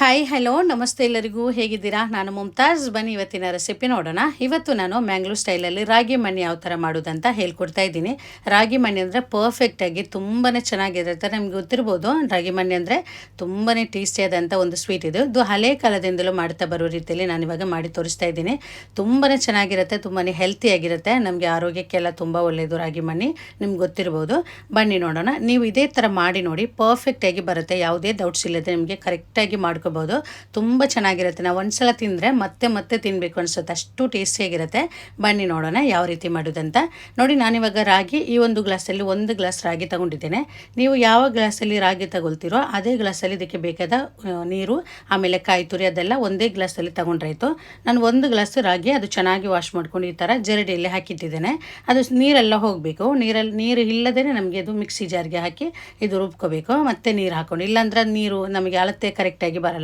Hi hello ನಮಸ್ತೆ ಎಲ್ಲರಿಗೂ ಹೇಗಿದ್ದೀರಾ? ನಾನು ಮುಮ್ತಾಜ್ ಬನ್ನಿ ಇವತ್ತಿನ ರೆಸಿಪಿ ನೋಡೋಣ. ಇವತ್ತು ನಾನು ಮ್ಯಾಂಗ್ಳೂರ್ ಸ್ಟೈಲಲ್ಲಿ ರಾಗಿ ಮಣ್ಣಿ ಯಾವ ಥರ ಮಾಡೋದಂತ ಹೇಳ್ಕೊಡ್ತಾ ಇದ್ದೀನಿ. ರಾಗಿ ಮಣ್ಣಿ ಅಂದರೆ ಪರ್ಫೆಕ್ಟಾಗಿ ತುಂಬಾ ಚೆನ್ನಾಗಿರುತ್ತೆ. ನಮ್ಗೆ ಗೊತ್ತಿರ್ಬೋದು, ರಾಗಿ ಮಣ್ಣಿ ಅಂದರೆ ತುಂಬಾ ಟೇಸ್ಟಿಯಾದಂಥ ಒಂದು ಸ್ವೀಟ್ ಇದು. ಇದು ಹಳೆ ಕಾಲದಿಂದಲೂ ಮಾಡ್ತಾ ಬರೋ ರೀತಿಯಲ್ಲಿ ನಾನು ಇವಾಗ ಮಾಡಿ ತೋರಿಸ್ತಾ ಇದ್ದೀನಿ. ತುಂಬಾ ಚೆನ್ನಾಗಿರುತ್ತೆ ತುಂಬಾ ಹೆಲ್ತಿಯಾಗಿರುತ್ತೆ ನಮಗೆ ಆರೋಗ್ಯಕ್ಕೆಲ್ಲ ತುಂಬ ಒಳ್ಳೆಯದು ರಾಗಿ ಮಣ್ಣಿ. ನಿಮ್ಗೆ ಗೊತ್ತಿರ್ಬೋದು. ಬನ್ನಿ ನೋಡೋಣ. ನೀವು ಇದೇ ಥರ ಮಾಡಿ ನೋಡಿ ಪರ್ಫೆಕ್ಟಾಗಿ ಬರುತ್ತೆ. ಯಾವುದೇ ಡೌಟ್ಸ್ ಇಲ್ಲದೆ ನಿಮಗೆ ಕರೆಕ್ಟಾಗಿ ಮಾಡ್ಕೋಬೋದು ತುಂಬ ಚೆನ್ನಾಗಿರುತ್ತೆ. ನಾವು ಒಂದ್ಸಲ ತಿಂದರೆ ಮತ್ತೆ ಮತ್ತೆ ತಿನ್ನಬೇಕು ಅನಿಸುತ್ತೆ. ಅಷ್ಟು ಟೇಸ್ಟಿಯಾಗಿರುತ್ತೆ ಬನ್ನಿ ನೋಡೋಣ ಯಾವ ರೀತಿ ಮಾಡೋದಂತ. ನೋಡಿ, ನಾನಿವಾಗ ರಾಗಿ, ಈ ಒಂದು ಗ್ಲಾಸಲ್ಲಿ ಒಂದು ಗ್ಲಾಸ್ ರಾಗಿ ತಗೊಂಡಿದ್ದೇನೆ. ನೀವು ಯಾವ ಗ್ಲಾಸಲ್ಲಿ ರಾಗಿ ತಗೊಳ್ತೀರೋ ಅದೇ ಗ್ಲಾಸಲ್ಲಿ ಇದಕ್ಕೆ ಬೇಕಾದ ನೀರು, ಆಮೇಲೆ ಕಾಯಿ ತುರಿ ಅದೆಲ್ಲ ಒಂದೇ ಗ್ಲಾಸಲ್ಲಿ ತಗೊಂಡ್ರಾಯ್ತು. ನಾನು ಒಂದು ಗ್ಲಾಸ್ ರಾಗಿ ಅದು ಚೆನ್ನಾಗಿ ವಾಶ್ ಮಾಡ್ಕೊಂಡು ಈ ಥರ ಜರಡಿಯಲ್ಲಿ ಹಾಕಿಟ್ಟಿದ್ದೇನೆ. ಅದು ನೀರೆಲ್ಲ ಹೋಗಬೇಕು. ನೀರಲ್ಲಿ, ನೀರು ಇಲ್ಲದೇ ನಮಗೆ ಅದು ಮಿಕ್ಸಿ ಜಾರ್ಗೆ ಹಾಕಿ ಇದು ರುಬ್ಕೋಬೇಕು. ಮತ್ತೆ ನೀರು ಹಾಕೊಂಡು. ಇಲ್ಲಾಂದ್ರೆ ನೀರು ನಮಗೆ ಅಳತೆ ಕರೆಕ್ಟಾಗಿ ಬರಲ್ಲ.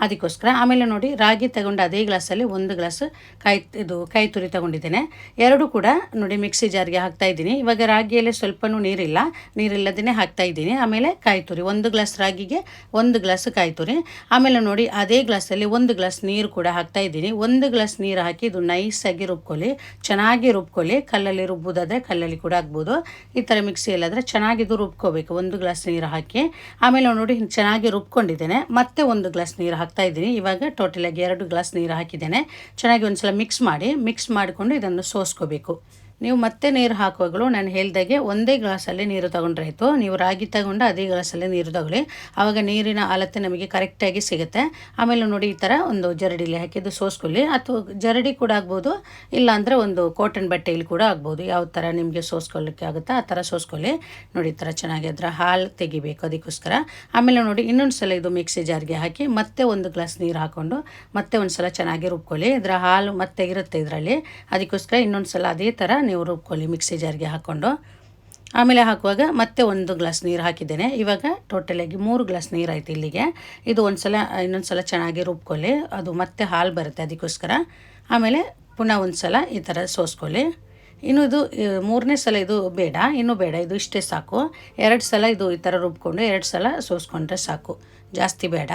ಅದಕ್ಕೋಸ್ಕರ ಆಮೇಲೆ ನೋಡಿ ರಾಗಿ ತಗೊಂಡು ಅದೇ ಗ್ಲಾಸಲ್ಲಿ ಒಂದು ಗ್ಲಾಸ್ ಕಾಯಿ ಇದು ಕಾಯಿ ತುರಿ ತಗೊಂಡಿದ್ದೇನೆ. ಎರಡು ಕೂಡ ನೋಡಿ ಮಿಕ್ಸಿ ಜಾರ್ಗೆ ಹಾಕ್ತಾ ಇದ್ದೀನಿ. ಇವಾಗ ರಾಗಿಯಲ್ಲಿ ಸ್ವಲ್ಪನೂ ನೀರಿಲ್ಲ. ನೀರಿಲ್ಲದೇ ಹಾಕ್ತಾ ಇದ್ದೀನಿ. ಆಮೇಲೆ ಕಾಯಿ ತುರಿ, ಒಂದು ಗ್ಲಾಸ್ ರಾಗಿಗೆ ಒಂದು ಗ್ಲಾಸ್ ಕಾಯಿ ತುರಿ. ಆಮೇಲೆ ನೋಡಿ ಅದೇ ಗ್ಲಾಸಲ್ಲಿ ಒಂದು ಗ್ಲಾಸ್ ನೀರು ಕೂಡ ಹಾಕ್ತಾ ಇದ್ದೀನಿ. ಒಂದು ಗ್ಲಾಸ್ ನೀರು ಹಾಕಿ ಇದು ನೈಸಾಗಿ ರುಬ್ಕೊಳ್ಳಿ. ಚೆನ್ನಾಗಿ ರುಬ್ಕೊಳ್ಳಿ. ಕಲ್ಲಲ್ಲಿ ರುಬ್ಬೋದಾದರೆ ಕಲ್ಲಲ್ಲಿ ಕೂಡ ಹಾಕ್ಬೋದು. ಈ ಥರ ಮಿಕ್ಸಿಯಲ್ಲಾದರೆ ಚೆನ್ನಾಗಿ ಇದು ರುಬ್ಕೋಬೇಕು. ಒಂದು ಗ್ಲಾಸ್ ನೀರು ಹಾಕಿ. ಆಮೇಲೆ ನೋಡಿ ಚೆನ್ನಾಗಿ ರುಬ್ಕೊಂಡಿದ್ದೇನೆ. ಮತ್ತೆ ಒಂದು ಗ್ಲಾಸ್ ನೀರು ಹಾಕ್ತಾ ಇದ್ದೀನಿ. ಇವಾಗ ಟೋಟಲಾಗಿ ಎರಡು ಗ್ಲಾಸ್ ನೀರು ಹಾಕಿದ್ದೇನೆ. ಚೆನ್ನಾಗಿ ಒಂದ್ಸಲ ಮಿಕ್ಸ್ ಮಾಡಿ ಮಿಕ್ಸ್ ಮಾಡಿಕೊಂಡು ಇದನ್ನು ಸೋಸ್ಕೋಬೇಕು. ನೀವು ಮತ್ತೆ ನೀರು ಹಾಕುವಾಗಲೂ ನಾನು ಹೇಳ್ದಾಗೆ ಒಂದೇ ಗ್ಲಾಸಲ್ಲಿ ನೀರು ತಗೊಂಡ್ರಾಯ್ತು ನೀವು ರಾಗಿ ತಗೊಂಡು ಅದೇ ಗ್ಲಾಸಲ್ಲಿ ನೀರು ತಗೊಳ್ಳಿ. ಆವಾಗ ನೀರಿನ ಅಳತೆ ನಮಗೆ ಕರೆಕ್ಟಾಗಿ ಸಿಗುತ್ತೆ. ಆಮೇಲೆ ನೋಡಿ ಈ ಥರ ಒಂದು ಜರಡಿಲಿ ಹಾಕಿದ್ದು ಸೋಸ್ಕೊಳ್ಳಿ. ಅಥವಾ ಜರಡಿ ಕೂಡ ಆಗ್ಬೋದು, ಇಲ್ಲಾಂದರೆ ಒಂದು ಕಾಟನ್ ಬಟ್ಟೆಯಲ್ಲಿ ಕೂಡ ಆಗ್ಬೋದು. ಯಾವ ಥರ ನಿಮಗೆ ಸೋಸ್ಕೊಳ್ಳಿಕ್ಕೆ ಆಗುತ್ತೆ ಆ ಥರ ಸೋಸ್ಕೊಳ್ಳಿ. ನೋಡಿ ಈ ಥರ ಚೆನ್ನಾಗಿ ಅದರ ಹಾಲು ತೆಗಿಬೇಕು ಅದಕ್ಕೋಸ್ಕರ. ಆಮೇಲೆ ನೋಡಿ ಇನ್ನೊಂದು ಸಲ ಇದು ಮಿಕ್ಸಿ ಜಾರ್ಗೆ ಹಾಕಿ ಮತ್ತೆ ಒಂದು ಗ್ಲಾಸ್ ನೀರು ಹಾಕ್ಕೊಂಡು ಮತ್ತೆ ಒಂದು ಸಲ ಚೆನ್ನಾಗಿ ರುಬ್ಕೊಳ್ಳಿ. ಇದರ ಹಾಲು ಮತ್ತೆ ಇರುತ್ತೆ ಇದರಲ್ಲಿ. ಅದಕ್ಕೋಸ್ಕರ ಇನ್ನೊಂದು ಸಲ ಅದೇ ಥರ ನೀವು ರುಬ್ಕೊಳ್ಳಿ ಮಿಕ್ಸಿ ಜಾರಿಗೆ ಹಾಕ್ಕೊಂಡು ಆಮೇಲೆ ಹಾಕುವಾಗ ಮತ್ತೆ ಒಂದು ಗ್ಲಾಸ್ ನೀರು ಹಾಕಿದ್ದೇನೆ. ಇವಾಗ ಟೋಟಲಾಗಿ ಮೂರು ಗ್ಲಾಸ್ ನೀರು ಆಯ್ತು ಇಲ್ಲಿಗೆ. ಇದು ಒಂದು ಸಲ ಇನ್ನೊಂದು ಸಲ ಚೆನ್ನಾಗಿ ರುಬ್ಕೊಳ್ಳಿ. ಅದು ಮತ್ತೆ ಹಾಲು ಬರುತ್ತೆ ಅದಕ್ಕೋಸ್ಕರ. ಆಮೇಲೆ ಪುನಃ ಒಂದು ಸಲ ಈ ಥರ ಸೋಸ್ಕೊಳ್ಳಿ. ಇನ್ನು ಇದು ಮೂರನೇ ಸಲ ಇದು ಬೇಡ, ಇನ್ನೂ ಬೇಡ, ಇದು ಇಷ್ಟೇ ಸಾಕು. ಎರಡು ಸಲ ಇದು ಈ ಥರ ರುಬ್ಕೊಂಡು, ಎರಡು ಸಲ ಸೋಸ್ಕೊಂಡ್ರೆ ಸಾಕು. ಜಾಸ್ತಿ ಬೇಡ.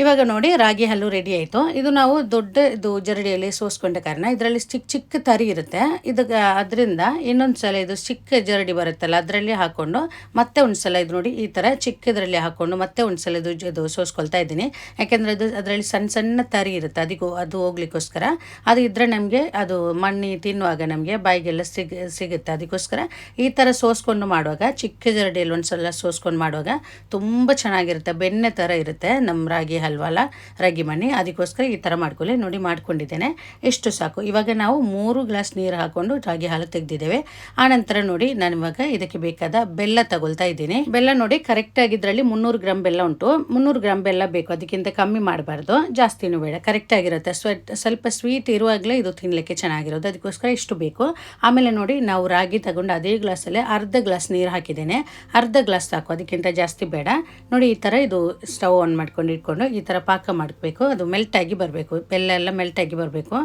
ಇವಾಗ ನೋಡಿ ರಾಗಿ ಹಲ್ಲು ರೆಡಿ ಆಯಿತು. ಇದು ನಾವು ದೊಡ್ಡ ಇದು ಜರಡಿಯಲ್ಲಿ ಸೋಸ್ಕೊಂಡ ಕಾರಣ. ಇದರಲ್ಲಿ ಚಿಕ್ಕ ಚಿಕ್ಕ ತರಿ ಇರುತ್ತೆ. ಇದಕ್ಕೆ ಅದರಿಂದ ಇನ್ನೊಂದು ಸಲ ಇದು ಚಿಕ್ಕ ಜರಡಿ ಬರುತ್ತಲ್ಲ, ಅದರಲ್ಲಿ ಹಾಕ್ಕೊಂಡು ಮತ್ತೆ ಒಂದು ಸಲ ಇದು ನೋಡಿ ಈ ಥರ ಚಿಕ್ಕದರಲ್ಲಿ ಹಾಕ್ಕೊಂಡು ಮತ್ತೆ ಒಂದು ಸಲ ಇದು ಇದು ಸೋಸ್ಕೊಳ್ತಾ ಇದ್ದೀನಿ. ಯಾಕೆಂದರೆ ಅದು ಅದರಲ್ಲಿ ಸಣ್ಣ ಸಣ್ಣ ತರಿ ಇರುತ್ತೆ. ಅದಕ್ಕೂ ಅದು ಹೋಗ್ಲಿಕ್ಕೋಸ್ಕರ. ಅದು ಇದ್ದರೆ ನಮಗೆ ಅದು ಮಣ್ಣಿ ತಿನ್ನುವಾಗ ನಮಗೆ ಬಾಯಿಗೆಲ್ಲ ಸಿಗ ಸಿಗುತ್ತೆ. ಅದಕ್ಕೋಸ್ಕರ ಈ ಥರ ಸೋಸ್ಕೊಂಡು ಮಾಡುವಾಗ, ಚಿಕ್ಕ ಜರಡಿಯಲ್ಲಿ ಒಂದು ಸಲ ಸೋಸ್ಕೊಂಡು ಮಾಡುವಾಗ ತುಂಬ ಚೆನ್ನಾಗಿರುತ್ತೆ. ಬೆಣ್ಣೆ ಥರ ಇರುತ್ತೆ ನಮ್ಮ ರಾಗಿ ಹಲ್ವಲ್ಲ ರಾಗಿ ಮಣ್ಣಿ ಅದಕ್ಕೋಸ್ಕರ ಈ ಥರ ಮಾಡ್ಕೊಳ್ಳಿ ನೋಡಿ ಮಾಡ್ಕೊಂಡಿದ್ದೇನೆ. ಎಷ್ಟು ಸಾಕು. ಇವಾಗ ನಾವು ಮೂರು ಗ್ಲಾಸ್ ನೀರು ಹಾಕೊಂಡು ರಾಗಿ ಹಾಲು ತೆಗೆದಿದ್ದೇವೆ. ಆನಂತರ ನೋಡಿ ನಾನು ಇವಾಗ ಇದಕ್ಕೆ ಬೇಕಾದ ಬೆಲ್ಲ ತಗೊಳ್ತಾ ಇದ್ದೀನಿ. ಬೆಲ್ಲ ನೋಡಿ ಕರೆಕ್ಟಾಗಿ ಇದರಲ್ಲಿ ಮುನ್ನೂರು ಗ್ರಾಮ್ ಬೆಲ್ಲ ಉಂಟು. ಮುನ್ನೂರು ಗ್ರಾಮ್ ಬೆಲ್ಲ ಬೇಕು. ಅದಕ್ಕಿಂತ ಕಮ್ಮಿ ಮಾಡಬಾರ್ದು. ಜಾಸ್ತಿನೂ ಬೇಡ. ಕರೆಕ್ಟಾಗಿರುತ್ತೆ ಆಗಿರುತ್ತೆ. ಸ್ವ- ಸ್ವಲ್ಪ ಸ್ವೀಟ್ ಇರುವಾಗಲೇ ಇದು ತಿನ್ನಲಿಕ್ಕೆ ಚೆನ್ನಾಗಿರೋದು. ಅದಕ್ಕೋಸ್ಕರ ಇಷ್ಟು ಬೇಕು. ಆಮೇಲೆ ನೋಡಿ ನಾವು ರಾಗಿ ತಗೊಂಡು ಅದೇ ಗ್ಲಾಸಲ್ಲೇ ಅರ್ಧ ಗ್ಲಾಸ್ ನೀರು ಹಾಕಿದ್ದೇನೆ. ಅರ್ಧ ಗ್ಲಾಸ್ ಸಾಕು. ಅದಕ್ಕಿಂತ ಜಾಸ್ತಿ ಬೇಡ. ನೋಡಿ ಈ ಥರ ಇದು ಸ್ಟವ್ ಆನ್ ಮಾಡ್ಕೊಂಡು ಇಟ್ಕೊಂಡು ಈ ಥರ ಪಾಕ ಮಾಡಬೇಕು, ಅದು ಮೆಲ್ಟಾಗಿ ಬರಬೇಕು, ಬೆಲ್ಲ ಎಲ್ಲ ಮೆಲ್ಟಾಗಿ ಬರಬೇಕು.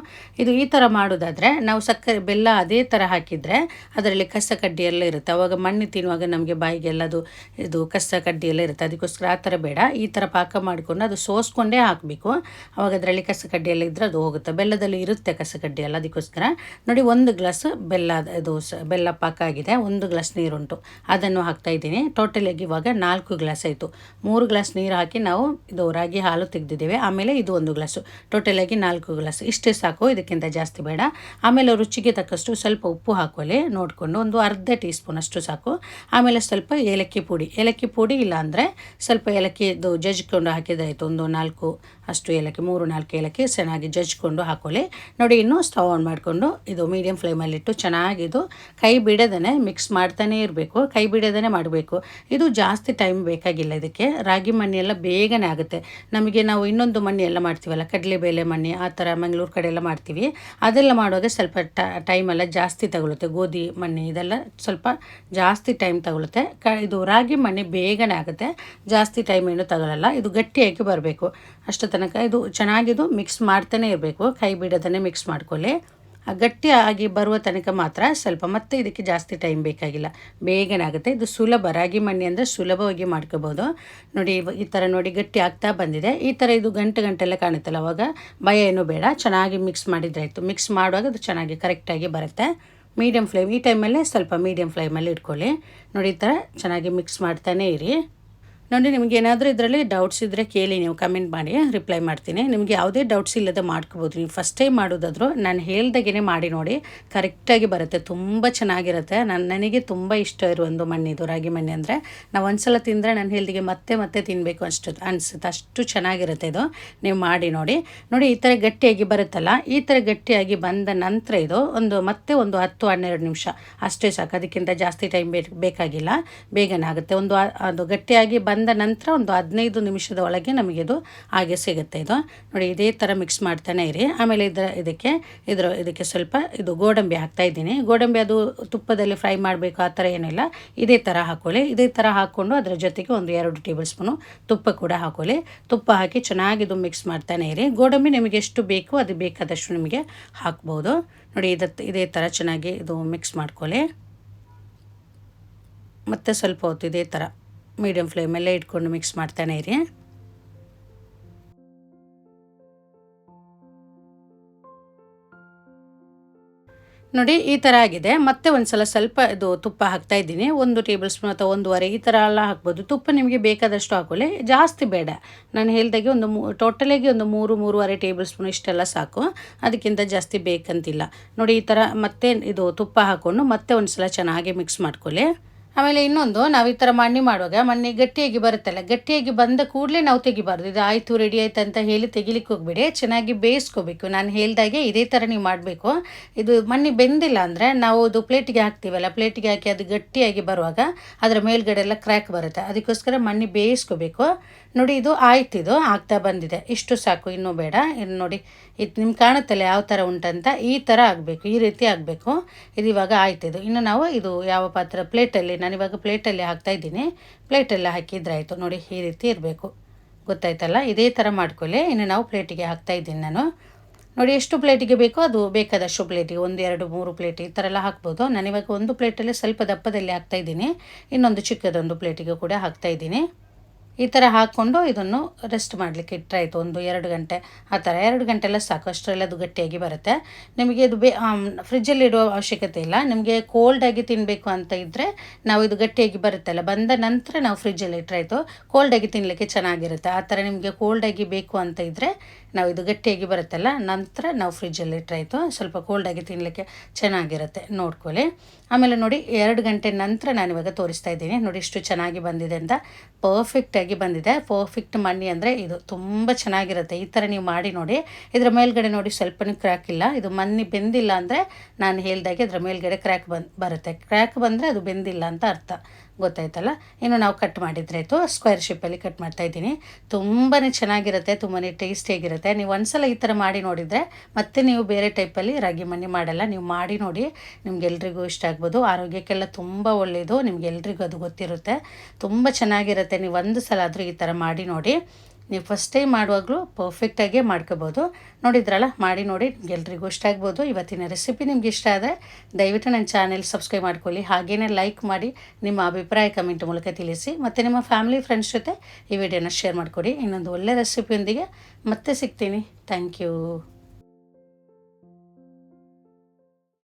ಇದು ಈ ಥರ ಮಾಡೋದಾದರೆ ನಾವು ಸಕ್ಕರೆ, ಬೆಲ್ಲ ಅದೇ ಥರ ಹಾಕಿದರೆ ಅದರಲ್ಲಿ ಕಸ ಕಡ್ಡಿ ಎಲ್ಲ ಇರುತ್ತೆ. ಅವಾಗ ಮಣ್ಣು ತಿನ್ನುವಾಗ ನಮಗೆ ಬಾಯಿಗೆಲ್ಲ ಅದು, ಇದು ಕಸ ಕಡ್ಡಿ ಎಲ್ಲ ಇರುತ್ತೆ. ಅದಕ್ಕೋಸ್ಕರ ಆ ಥರ ಬೇಡ. ಈ ಥರ ಪಾಕ ಮಾಡಿಕೊಂಡು ಅದು ಸೋಸ್ಕೊಂಡೇ ಹಾಕಬೇಕು. ಅವಾಗ ಅದರಲ್ಲಿ ಕಸ ಕಡ್ಡಿ ಎಲ್ಲ ಇದ್ದರೆ ಅದು ಹೋಗುತ್ತೆ. ಬೆಲ್ಲದಲ್ಲಿ ಇರುತ್ತೆ ಕಸ ಕಡ್ಡಿ ಎಲ್ಲ. ಅದಕ್ಕೋಸ್ಕರ ನೋಡಿ, ಒಂದು ಗ್ಲಾಸ್ ಬೆಲ್ಲ ಇದು ಬೆಲ್ಲ ಪಾಕ ಆಗಿದೆ. ಒಂದು ಗ್ಲಾಸ್ ನೀರುಂಟು. ಅದನ್ನು ಹಾಕ್ತಾ ಇದ್ದೀನಿ. ಟೋಟಲಾಗಿ ಇವಾಗ ನಾಲ್ಕು ಗ್ಲಾಸ್ ಆಯಿತು. ಮೂರು ಗ್ಲಾಸ್ ನೀರು ಹಾಕಿ ನಾವು ಇದು ರಾಗಿ ಹಾಲು ತೆಗೆದಿದ್ದೇವೆ. ಆಮೇಲೆ ಇದು ಒಂದು ಗ್ಲಾಸು. ಟೋಟಲಾಗಿ ನಾಲ್ಕು ಗ್ಲಾಸ್. ಇಷ್ಟೇ ಸಾಕು, ಇದಕ್ಕಿಂತ ಜಾಸ್ತಿ ಬೇಡ. ಆಮೇಲೆ ರುಚಿಗೆ ತಕ್ಕಷ್ಟು ಸ್ವಲ್ಪ ಉಪ್ಪು ಹಾಕೋಲೆ ನೋಡಿಕೊಂಡು ಒಂದು ಅರ್ಧ ಟೀ ಸ್ಪೂನ್ ಅಷ್ಟು ಸಾಕು. ಆಮೇಲೆ ಸ್ವಲ್ಪ ಏಲಕ್ಕಿ ಪುಡಿ. ಏಲಕ್ಕಿ ಪುಡಿ ಇಲ್ಲ ಅಂದರೆ ಸ್ವಲ್ಪ ಏಲಕ್ಕಿದು ಜಜ್ಕೊಂಡು ಹಾಕಿದಾಯಿತು ಒಂದು ನಾಲ್ಕು ಅಷ್ಟು ಏಲಕ್ಕಿ, ಮೂರು ನಾಲ್ಕು ಏಲಕ್ಕಿ ಚೆನ್ನಾಗಿ ಜಜ್ಜಿಕೊಂಡು ಹಾಕೊಳ್ಳಿ. ನೋಡಿ, ಇನ್ನೂ ಸ್ಟವ್ ಆನ್ ಮಾಡಿಕೊಂಡು ಇದು ಮೀಡಿಯಮ್ ಫ್ಲೇಮಲ್ಲಿಟ್ಟು ಚೆನ್ನಾಗಿದು ಕೈ ಬಿಡದೇ ಮಿಕ್ಸ್ ಮಾಡ್ತಾನೇ ಇರಬೇಕು. ಕೈ ಬಿಡದೇ ಮಾಡಬೇಕು. ಇದು ಜಾಸ್ತಿ ಟೈಮ್ ಬೇಕಾಗಿಲ್ಲ ಇದಕ್ಕೆ. ರಾಗಿ ಮಣ್ಣಿ ಎಲ್ಲ ಬೇಗನೆ ಆಗುತ್ತೆ. ನಮಗೆ ನಾವು ಇನ್ನೊಂದು ಮಣ್ಣಿ ಎಲ್ಲ ಮಾಡ್ತೀವಲ್ಲ, ಕಡಲೆಬೇಳೆ ಮಣ್ಣಿ, ಆ ಥರ ಮಂಗಳೂರು ಕಡೆ ಎಲ್ಲ ಮಾಡ್ತೀವಿ. ಅದೆಲ್ಲ ಮಾಡುವಾಗ ಸ್ವಲ್ಪ ಟೈಮ್ ಎಲ್ಲ ಜಾಸ್ತಿ ತಗೊಳುತ್ತೆ. ಗೋಧಿ ಮಣ್ಣಿ ಇದೆಲ್ಲ ಸ್ವಲ್ಪ ಜಾಸ್ತಿ ಟೈಮ್ ತಗೊಳುತ್ತೆ. ಕ, ಇದು ರಾಗಿ ಮಣ್ಣಿ ಬೇಗನೆ ಆಗುತ್ತೆ. ಜಾಸ್ತಿ ಟೈಮ್ ಏನು ತಗೊಳ್ಳಲ್ಲ ಇದು ಗಟ್ಟಿಯಾಗಿ ಬರಬೇಕು. ಅಷ್ಟು ತನಕ ಇದು ಚೆನ್ನಾಗಿದು ಮಿಕ್ಸ್ ಮಾಡ್ತಾನೆ ಇರಬೇಕು. ಕೈ ಬಿಡೋದನ್ನೇ ಮಿಕ್ಸ್ ಮಾಡ್ಕೊಳ್ಳಿ. ಆ ಗಟ್ಟಿ ಆಗಿ ಬರುವ ತನಕ ಮಾತ್ರ ಸ್ವಲ್ಪ ಮತ್ತೆ ಇದಕ್ಕೆ ಜಾಸ್ತಿ ಟೈಮ್ ಬೇಕಾಗಿಲ್ಲ. ಬೇಗನೆ ಆಗುತ್ತೆ. ಇದು ಸುಲಭ. ರಾಗಿ ಮಣ್ಣಿ ಅಂದರೆ ಸುಲಭವಾಗಿ ಮಾಡ್ಕೋಬೋದು ನೋಡಿ ಈ ಥರ ನೋಡಿ ಗಟ್ಟಿ ಆಗ್ತಾ ಬಂದಿದೆ. ಈ ಥರ ಇದು ಗಂಟೆ ಗಂಟೆಲ್ಲ ಕಾಣುತ್ತಲ್ಲ, ಅವಾಗ ಭಯ ಏನೂ ಬೇಡ. ಚೆನ್ನಾಗಿ ಮಿಕ್ಸ್ ಮಾಡಿದ್ರೆ ಆಯಿತು. ಮಿಕ್ಸ್ ಮಾಡುವಾಗ ಅದು ಚೆನ್ನಾಗಿ ಕರೆಕ್ಟಾಗಿ ಬರುತ್ತೆ. ಮೀಡಿಯಮ್ ಫ್ಲೇಮ್ ಈ ಟೈಮಲ್ಲೇ ಸ್ವಲ್ಪ ಮೀಡಿಯಮ್ ಫ್ಲೇಮಲ್ಲಿ ಇಟ್ಕೊಳ್ಳಿ. ನೋಡಿ, ಈ ಥರ ಚೆನ್ನಾಗಿ ಮಿಕ್ಸ್ ಮಾಡ್ತಾನೇ ಇರಿ. ನೋಡಿ, ನಿಮ್ಗೆ ಏನಾದರೂ ಇದರಲ್ಲಿ ಡೌಟ್ಸ್ ಇದ್ದರೆ ಕೇಳಿ, ನೀವು ಕಮೆಂಟ್ ಮಾಡಿ ರಿಪ್ಲೈ ಮಾಡ್ತೀನಿ. ನಿಮಗೆ ಯಾವುದೇ ಡೌಟ್ಸ್ ಇಲ್ಲದೆ ಮಾಡ್ಕೋಬೋದು. ನೀವು ಫಸ್ಟ್ ಟೈಮ್ ಮಾಡೋದಾದರೂ ನಾನು ಹೇಳ್ದಾಗೇ ಮಾಡಿ ನೋಡಿ ಕರೆಕ್ಟಾಗಿ ಬರುತ್ತೆ. ತುಂಬ ಚೆನ್ನಾಗಿರುತ್ತೆ. ನಾನು, ನನಗೆ ತುಂಬ ಇಷ್ಟ ಇರೋ ಒಂದು ಮಣ್ಣಿದು ರಾಗಿ ಮಣ್ಣಿ ಅಂದರೆ. ನಾವು ಒಂದ್ಸಲ ತಿಂದರೆ ನಾನು ಹೇಳ್ದಿಗೆ ಮತ್ತೆ ಮತ್ತೆ ತಿನ್ನಬೇಕು ಅಷ್ಟು, ಅನಿಸುತ್ತೆ. ಅಷ್ಟು ಚೆನ್ನಾಗಿರುತ್ತೆ ಇದು. ನೀವು ಮಾಡಿ ನೋಡಿ. ನೋಡಿ, ಈ ಥರ ಗಟ್ಟಿಯಾಗಿ ಬರುತ್ತಲ್ಲ, ಈ ಥರ ಗಟ್ಟಿಯಾಗಿ ಬಂದ ನಂತರ ಇದು ಒಂದು ಮತ್ತೆ ಒಂದು ಹತ್ತು, ಹನ್ನೆರಡು ನಿಮಿಷ, ಅಷ್ಟೇ ಸಾಕು. ಅದಕ್ಕಿಂತ ಜಾಸ್ತಿ ಟೈಮ್ ಬೇಕಾಗಿಲ್ಲ. ಬೇಗನೆ ಆಗುತ್ತೆ. ಒಂದು ಅದು ಗಟ್ಟಿಯಾಗಿ ಬಂದ ನಂತರ ಒಂದು ಹದಿನೈದು ನಿಮಿಷದ ಒಳಗೆ ನಮಗೆ ಇದು ಹಾಗೆ ಸಿಗುತ್ತೆ ಇದು. ನೋಡಿ, ಇದೇ ಥರ ಮಿಕ್ಸ್ ಮಾಡ್ತಾನೆ ಇರಿ. ಆಮೇಲೆ ಇದರ, ಇದಕ್ಕೆ ಇದರ, ಇದಕ್ಕೆ ಸ್ವಲ್ಪ ಇದು ಗೋಡಂಬಿ ಹಾಕ್ತಾ ಇದ್ದೀನಿ. ಗೋಡಂಬಿ ಅದು ತುಪ್ಪದಲ್ಲಿ ಫ್ರೈ ಮಾಡಬೇಕು, ಆ ಥರ ಏನಿಲ್ಲ. ಇದೇ ಥರ ಹಾಕೊಳ್ಳಿ. ಇದೇ ಥರ ಹಾಕ್ಕೊಂಡು ಅದರ ಜೊತೆಗೆ ಒಂದು ಎರಡು ಟೇಬಲ್ ಸ್ಪೂನು ತುಪ್ಪ ಕೂಡ ಹಾಕೊಳ್ಳಿ. ತುಪ್ಪ ಹಾಕಿ ಚೆನ್ನಾಗಿ ಇದು ಮಿಕ್ಸ್ ಮಾಡ್ತಾನೆ ಇರಿ. ಗೋಡಂಬಿ ನಿಮಗೆ ಎಷ್ಟು ಬೇಕು ಅದು ಬೇಕಾದಷ್ಟು ನಿಮಗೆ ಹಾಕ್ಬೋದು. ನೋಡಿ, ಇದ, ಇದೇ ಥರ ಚೆನ್ನಾಗಿ ಇದು ಮಿಕ್ಸ್ ಮಾಡ್ಕೊಳ್ಳಿ. ಮತ್ತು ಸ್ವಲ್ಪ ಹೊತ್ತು ಇದೇ ಥರ ಮೀಡಿಯಮ್ ಫ್ಲೇಮಲ್ಲೇ ಇಟ್ಕೊಂಡು ಮಿಕ್ಸ್ ಮಾಡ್ತಾನೆ ಇರಿ. ನೋಡಿ, ಈ ಥರ ಆಗಿದೆ. ಮತ್ತೆ ಒಂದು ಸಲ ಸ್ವಲ್ಪ ಇದು ತುಪ್ಪ ಹಾಕ್ತಾ ಇದ್ದೀನಿ. ಒಂದು ಟೇಬಲ್ ಸ್ಪೂನ್ ಅಥವಾ ಒಂದೂವರೆ ಈ ಥರ ಎಲ್ಲ ಹಾಕ್ಬೋದು. ತುಪ್ಪ ನಿಮಗೆ ಬೇಕಾದಷ್ಟು ಹಾಕೊಳ್ಳಿ. ಜಾಸ್ತಿ ಬೇಡ. ನಾನು ಹೇಳ್ದಾಗೆ ಒಂದು ಮೂ ಟೋಟಲಾಗಿ ಒಂದು ಮೂರು, ಮೂರುವರೆ ಟೇಬಲ್ ಸ್ಪೂನ್ ಇಷ್ಟೆಲ್ಲ ಸಾಕು. ಅದಕ್ಕಿಂತ ಜಾಸ್ತಿ ಬೇಕಂತಿಲ್ಲ. ನೋಡಿ, ಈ ಥರ ಮತ್ತೆ ಇದು ತುಪ್ಪ ಹಾಕ್ಕೊಂಡು ಮತ್ತೆ ಒಂದು ಸಲ ಚೆನ್ನಾಗಿ ಮಿಕ್ಸ್ ಮಾಡ್ಕೊಳ್ಳಿ. ಆಮೇಲೆ ಇನ್ನೊಂದು, ನಾವು ಈ ಥರ ಮಣ್ಣಿ ಮಾಡುವಾಗ ಮಣ್ಣಿ ಗಟ್ಟಿಯಾಗಿ ಬರುತ್ತಲ್ಲ, ಗಟ್ಟಿಯಾಗಿ ಬಂದ ಕೂಡಲೇ ನಾವು ತೆಗಿಬಾರ್ದು. ಇದು ಆಯಿತು ರೆಡಿ ಆಯ್ತು ಅಂತ ಹೇಳಿ ತೆಗಿಲಿಕ್ಕೆ ಹೋಗ್ಬೇಡಿ. ಚೆನ್ನಾಗಿ ಬೇಯಿಸ್ಕೋಬೇಕು. ನಾನು ಹೇಳಿದಾಗೆ ಇದೇ ಥರ ನೀವು ಮಾಡಬೇಕು. ಇದು ಮಣ್ಣಿ ಬೆಂದಿಲ್ಲ ಅಂದರೆ ನಾವು ಅದು ಪ್ಲೇಟಿಗೆ ಹಾಕ್ತೀವಲ್ಲ, ಪ್ಲೇಟಿಗೆ ಹಾಕಿ ಅದು ಗಟ್ಟಿಯಾಗಿ ಬರುವಾಗ ಅದರ ಮೇಲ್ಗಡೆ ಎಲ್ಲ ಕ್ರ್ಯಾಕ್ ಬರುತ್ತೆ. ಅದಕ್ಕೋಸ್ಕರ ಮಣ್ಣಿ ಬೇಯಿಸ್ಕೋಬೇಕು. ನೋಡಿ, ಇದು ಆಯ್ತು ಇದು, ಆಗ್ತಾ ಬಂದಿದೆ. ಇಷ್ಟು ಸಾಕು, ಇನ್ನೂ ಬೇಡ. ಇನ್ನು ನೋಡಿ, ಇದು ನಿಮ್ಗೆ ಕಾಣುತ್ತಲ್ಲ ಯಾವ ಥರ ಉಂಟಂತ, ಈ ಥರ ಆಗಬೇಕು, ಈ ರೀತಿ ಆಗಬೇಕು. ಇದು ಇವಾಗ ಆಯ್ತು ಇದು. ಇನ್ನು ನಾವು ಇದು ಯಾವ ಪಾತ್ರ ಪ್ಲೇಟಲ್ಲಿ ನಾನು ಇವಾಗ ಪ್ಲೇಟಲ್ಲಿ ಹಾಕ್ತಾ ಇದ್ದೀನಿ. ಪ್ಲೇಟಲ್ಲಿ ಹಾಕಿದ್ರೆ ಆಯಿತು. ನೋಡಿ, ಈ ರೀತಿ ಇರಬೇಕು. ಗೊತ್ತಾಯ್ತಲ್ಲ? ಇದೇ ಥರ ಮಾಡ್ಕೊಳ್ಳಿ. ಇನ್ನು ನಾವು ಪ್ಲೇಟಿಗೆ ಹಾಕ್ತಾ ಇದ್ದೀನಿ ನಾನು. ನೋಡಿ, ಎಷ್ಟು ಪ್ಲೇಟಿಗೆ ಬೇಕೋ ಅದು ಬೇಕಾದಷ್ಟು ಪ್ಲೇಟಿಗೆ ಒಂದು, ಎರಡು, ಮೂರು ಪ್ಲೇಟ್ ಈ ಥರ ಎಲ್ಲ ಹಾಕ್ಬೋದು. ನಾನಿವಾಗ ಒಂದು ಪ್ಲೇಟಲ್ಲಿ ಸ್ವಲ್ಪ ದಪ್ಪದಲ್ಲಿ ಹಾಕ್ತಾ ಇದ್ದೀನಿ. ಇನ್ನೊಂದು ಚಿಕ್ಕದೊಂದು ಪ್ಲೇಟಿಗೆ ಕೂಡ ಹಾಕ್ತಾ ಇದ್ದೀನಿ. ಈ ಥರ ಹಾಕ್ಕೊಂಡು ಇದನ್ನು ರೆಸ್ಟ್ ಮಾಡಲಿಕ್ಕೆ ಇಟ್ಟರಾಯಿತು ಒಂದು ಎರಡು ಗಂಟೆ. ಆ ಥರ ಎರಡು ಗಂಟೆ ಎಲ್ಲ ಸಾಕು. ಅಷ್ಟರಲ್ಲಿ ಅದು ಗಟ್ಟಿಯಾಗಿ ಬರುತ್ತೆ. ನಿಮಗೆ ಇದು ಬೇ ಫ್ರಿಜ್ಜಲ್ಲಿ ಇಡುವ ಅವಶ್ಯಕತೆ ಇಲ್ಲ. ನಿಮಗೆ ಕೋಲ್ಡಾಗಿ ತಿನ್ನಬೇಕು ಅಂತ ಇದ್ದರೆ ನಾವು ಇದು ಗಟ್ಟಿಯಾಗಿ ಬರುತ್ತಲ್ಲ, ಬಂದ ನಂತರ ನಾವು ಫ್ರಿಜ್ಜಲ್ಲಿ ಇಟ್ಟರಾಯ್ತು ಕೋಲ್ಡಾಗಿ ತಿನ್ನಲಿಕ್ಕೆ ಚೆನ್ನಾಗಿರುತ್ತೆ. ಆ ಥರ ನಿಮಗೆ ಕೋಲ್ಡಾಗಿ ಬೇಕು ಅಂತ ಇದ್ದರೆ ನಾವು ಇದು ಗಟ್ಟಿಯಾಗಿ ಬರುತ್ತಲ್ಲ, ನಂತರ ನಾವು ಫ್ರಿಜ್ಜಲ್ಲಿ ಇಟ್ಟರಾಯ್ತು ಸ್ವಲ್ಪ ಕೋಲ್ಡಾಗಿ ತಿನ್ನಲಿಕ್ಕೆ ಚೆನ್ನಾಗಿರುತ್ತೆ. ನೋಡ್ಕೊಳ್ಳಿ. ಆಮೇಲೆ ನೋಡಿ, ಎರಡು ಗಂಟೆ ನಂತರ ನಾನು ಇವಾಗ ತೋರಿಸ್ತಾ ಇದ್ದೀನಿ. ನೋಡಿ, ಇಷ್ಟು ಚೆನ್ನಾಗಿ ಬಂದಿದೆ ಅಂತ. ಪರ್ಫೆಕ್ಟಾಗಿ ಬಂದಿದೆ. ಪರ್ಫೆಕ್ಟ್ ಮಣ್ಣಿ ಅಂದರೆ ಇದು ತುಂಬ ಚೆನ್ನಾಗಿರುತ್ತೆ. ಈ ಥರ ನೀವು ಮಾಡಿ ನೋಡಿ. ಇದರ ಮೇಲ್ಗಡೆ ನೋಡಿ ಸ್ವಲ್ಪನೂ ಕ್ರ್ಯಾಕ್ ಇಲ್ಲ. ಇದು ಮಣ್ಣಿ ಬೆಂದಿಲ್ಲ ಅಂದರೆ ನಾನು ಹೇಳ್ದಾಗೆ ಅದರ ಮೇಲ್ಗಡೆ ಕ್ರ್ಯಾಕ್ ಬಂದು, ಬರುತ್ತೆ. ಕ್ರ್ಯಾಕ್ ಬಂದರೆ ಅದು ಬೆಂದಿಲ್ಲ ಅಂತ ಅರ್ಥ. ಗೊತ್ತಾಯ್ತಲ್ಲ? ಇನ್ನು ನಾವು ಕಟ್ ಮಾಡಿದ್ರಾಯ್ತು ಸ್ಕ್ವೇರ್ ಶೇಪಲ್ಲಿ ಕಟ್ ಮಾಡ್ತಾ ಇದ್ದೀನಿ. ತುಂಬಾ ಚೆನ್ನಾಗಿರುತ್ತೆ ತುಂಬಾ ಟೇಸ್ಟಿಯಾಗಿರುತ್ತೆ ನೀವು ಒಂದ್ಸಲ ಈ ಥರ ಮಾಡಿ ನೋಡಿದರೆ ಮತ್ತೆ ನೀವು ಬೇರೆ ಟೈಪಲ್ಲಿ ರಾಗಿ ಮಣ್ಣಿ ಮಾಡಲ್ಲ. ನೀವು ಮಾಡಿ ನೋಡಿ, ನಿಮ್ಗೆಲ್ರಿಗೂ ಇಷ್ಟ ಆಗ್ಬೋದು. ಆರೋಗ್ಯಕ್ಕೆಲ್ಲ ತುಂಬ ಒಳ್ಳೆಯದು ನಿಮ್ಗೆಲ್ರಿಗೂ ಅದು ಗೊತ್ತಿರುತ್ತೆ. ತುಂಬ ಚೆನ್ನಾಗಿರುತ್ತೆ. ನೀವು ಒಂದು ಸಲ ಆದರೂ ಈ ಥರ ಮಾಡಿ ನೋಡಿ. ನೀವು ಫಸ್ಟ್ ಟೈಮ್ ಮಾಡುವಾಗಲೂ ಪರ್ಫೆಕ್ಟಾಗೇ ಮಾಡ್ಕೋಬೋದು. ನೋಡಿದ್ರಲ್ಲ, ಮಾಡಿ ನೋಡಿ ಎಲ್ರಿಗೂ ಇಷ್ಟ ಆಗ್ಬೋದು. ಇವತ್ತಿನ ರೆಸಿಪಿ ನಿಮ್ಗೆ ಇಷ್ಟ ಆದರೆ ದಯವಿಟ್ಟು ನನ್ನ ಚಾನೆಲ್ ಸಬ್ಸ್ಕ್ರೈಬ್ ಮಾಡ್ಕೊಳ್ಳಿ. ಹಾಗೆಯೇ ಲೈಕ್ ಮಾಡಿ ನಿಮ್ಮ ಅಭಿಪ್ರಾಯ ಕಮೆಂಟ್ ಮೂಲಕ ತಿಳಿಸಿ. ಮತ್ತು ನಿಮ್ಮ ಫ್ಯಾಮಿಲಿ ಫ್ರೆಂಡ್ಸ್ ಜೊತೆ ಈ ವಿಡಿಯೋನ ಶೇರ್ ಮಾಡಿಕೊಡಿ. ಇನ್ನೊಂದು ಒಳ್ಳೆ ರೆಸಿಪಿಯೊಂದಿಗೆ ಮತ್ತೆ ಸಿಗ್ತೀನಿ. Thank you